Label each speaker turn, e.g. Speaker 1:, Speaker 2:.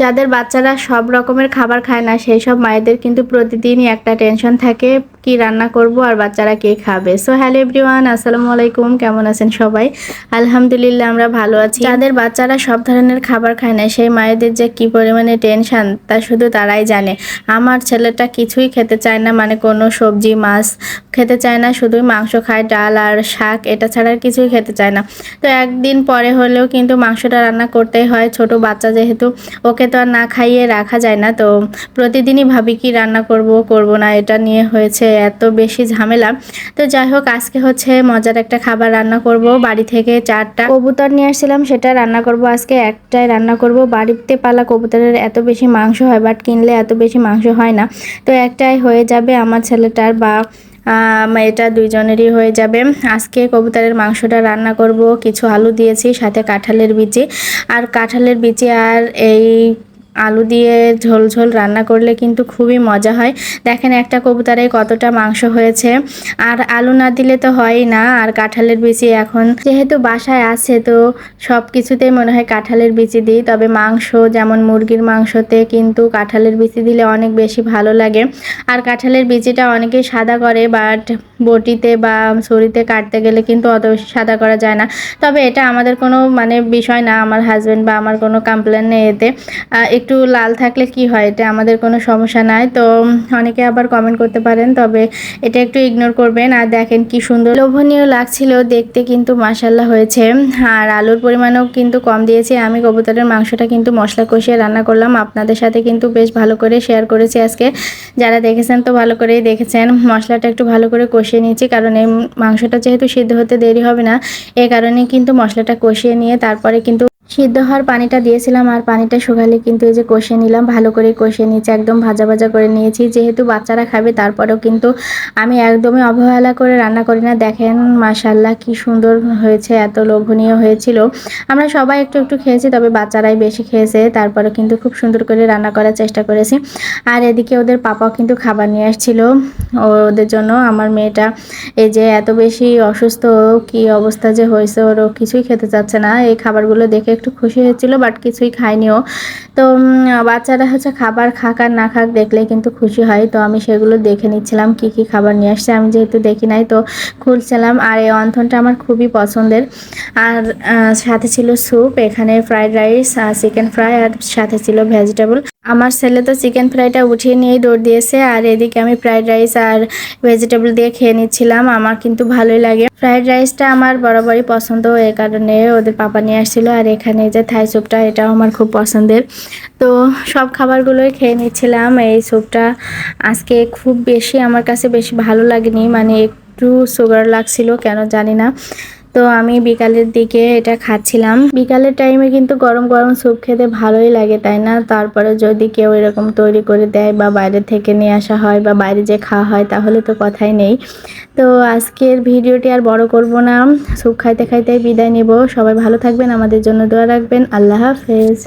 Speaker 1: যাদের বাচ্চারা সব রকমের খাবার খায় না, সেই সব মায়েদের কিন্তু প্রতিদিনই একটা টেনশন থাকে, কি রান্না করব আর বাচ্চারা কে খাবে? সো হ্যালো এভরিওয়ান আসসালামু আলাইকুম, কেমন আছেন সবাই? আলহামদুলিল্লাহ, আমরা ভালো আছি। যাদের বাচ্চারা সব ধরনের খাবার খায় না, সেই মায়েদের যে কি পরিমাণে টেনশন তা শুধু তারাই জানে। আমার ছেলেটা কিছুই খেতে চায় না মানে কোনো সবজি, মাছ খেতে চায় না, শুধুই মাংস খায়, ডাল আর শাক, এটা ছাড়া আর কিছুই খেতে চায় না। তো একদিন পরে হলেও কিন্তু মাংসটা রান্না করতেই হয়, ছোট বাচ্চা যেহেতু ওকে তো আর না খাইয়ে রাখা যায় না। তো প্রতিদিনই ভাবি কি রান্না করব করব না, এটা নিয়ে হয়েছে এত বেশি ঝামেলা। তো যাই হোক, আজকে হচ্ছে মজার একটা খাবার রান্না করব। বাড়ি থেকে চারটা কবুতর নিয়ে আসছিলাম, সেটা রান্না করব আজকে। একটাই রান্না করব। বাড়িতে পালা কবুতরের এত বেশি মাংস হয়, বাট কিনলে এত বেশি মাংস হয় না। তো একটাই হয়ে যাবে আমার ছেলেটার বা এটা দুইজনেরই হয়ে যাবে। আজকে কবুতরের মাংসটা রান্না করব। কিছু আলু দিয়েছি, সাথে কাঁঠালের বিচি। আর কাঁঠালের বিচি আর এই আলু দিয়ে ঝোল ঝোল রান্না করলে কিন্তু খুবই মজা হয়। দেখেন একটা কবুতরে কতটা মাংস হয়েছে। আর আলু না দিলে তো হয়ই না, আর কাঁঠালের বিচি এখন যেহেতু বাসায় আছে, তো সব কিছুতেই মনে হয় কাঁঠালের বিচি দিই। তবে মাংস, যেমন মুরগির মাংসতে কিন্তু কাঁঠালের বিচি দিলে অনেক বেশি ভালো লাগে। আর কাঁঠালের বিচিটা অনেকেই সাদা করে বাট বটিতে বা ছুরিতে কাটতে গেলে কিন্তু অত বেশি সাদা করা যায় না। তবে এটা আমাদের কোনো মানে বিষয় না, আমার হাজব্যান্ড বা আমার কোনো কমপ্লেন নেই এতে। একটু লাল থাকলে কি হয়, এটা আমাদের কোনো সমস্যা নাই। তো অনেকে আবার কমেন্ট করতে পারেন, তবে এটা একটু ইগনোর করবেন। আর দেখেন কি সুন্দর লোভনীয় লাগছিল, দেখতে কিন্তু মাসাল্লাহ হয়েছে। আর আলুর পরিমাণও কিন্তু কম দিয়েছি। আমি কবুতরের মাংসটা কিন্তু মশলা কষিয়ে রান্না করলাম। আপনাদের সাথে কিন্তু বেশ ভালো করে শেয়ার করেছি আজকে। যারা দেখেছেন তো ভালো করেই দেখেছেন। মশলাটা একটু ভালো করে কষিয়ে নিয়েছি, কারণ এই মাংসটা যেহেতু সিদ্ধ হতে দেরি হবে না এই কারণে কিন্তু মশলাটা কষিয়ে নিয়ে তারপরে কিন্তু সিদ্ধ হওয়ার পানিটা দিয়েছিলাম আর পানিটা শুকালে কিন্তু এই যে কষে নিলাম, ভালো করে কষে নিয়েছি, একদম ভাজা ভাজা করে নিয়েছি। যেহেতু বাচ্চারা খাবে, তারপরেও কিন্তু আমি একদমই অবহেলা করে রান্না করি না। দেখেন মাসাল্লাহ কি সুন্দর হয়েছে, এত লোভনীয় হয়েছিল। আমরা সবাই একটু একটু খেয়েছি, তবে বাচ্চারাই বেশি খেয়েছে তারপরে কিন্তু খুব সুন্দর করে রান্না করার চেষ্টা করেছি। আর এদিকে ওদের পাপাও কিন্তু খাবার নিয়ে আসছিল ওদের জন্য। আমার মেয়েটা এই যে এত বেশি অসুস্থ, কি অবস্থা যে হয়েছে ওরও কিছুই খেতে চাচ্ছে না। এই খাবারগুলো দেখে একটু খুশি হয়েছিল বাট কিছুই খায়নিও তো বাচ্চারা হচ্ছে খাবার খাক আর না খাক দেখলে কিন্তু খুশি হয়। তো আমি সেগুলো দেখে নিচ্ছিলাম, কি কি খাবার নিয়ে আসছে আমি যেহেতু দেখি নাই, তো খুলছিলাম। আর এই অন্থনটা আমার খুবই পছন্দের। আর সাথে ছিল স্যুপ, এখানে ফ্রাইড রাইস চিকেন ফ্রাই আর সাথে ছিল ভেজিটেবল আমার ছেলে তো চিকেন ফ্রাইটা উঠিয়ে নিয়েই দৌড় দিয়েছে, আর এদিকে আমি ফ্রাইড রাইস আর ভেজিটেবল দিয়ে খেয়ে নিচ্ছিলাম। আমার কিন্তু ভালোই লাগে। ফ্রাইড রাইসটা আমার বরাবরই পছন্দ, এ কারণে ওদের পাপা নিয়ে আসছিল, আর এখানে যে থাই স্যুপটা এটাও আমার খুব পছন্দের। তো সব খাবারগুলোই খেয়ে নিচ্ছিলাম। এই স্যুপটা আজকে খুব বেশি আমার কাছে বেশি ভালো লাগেনি মানে একটু সুগার লাগছিল, কেন জানি না। তো আমি বিকালের দিকে এটা খাচ্ছিলাম। বিকালের টাইমে কিন্তু গরম গরম স্যুপ খেতে ভালোই লাগে, তাই না? তারপরে যদি কেউ এরকম তৈরি করে দেয় বা বাইরে থেকে নিয়ে আসা হয় বা বাইরে যে খাওয়া হয়, তাহলে তো কথাই নেই। তো আজকের ভিডিওটি আর বড় করব না। স্যুপ খাইতে খাইতে বিদায় নেব। সবাই ভালো থাকবেন, আমাদের জন্য দোয়া রাখবেন। আল্লাহ হাফেজ।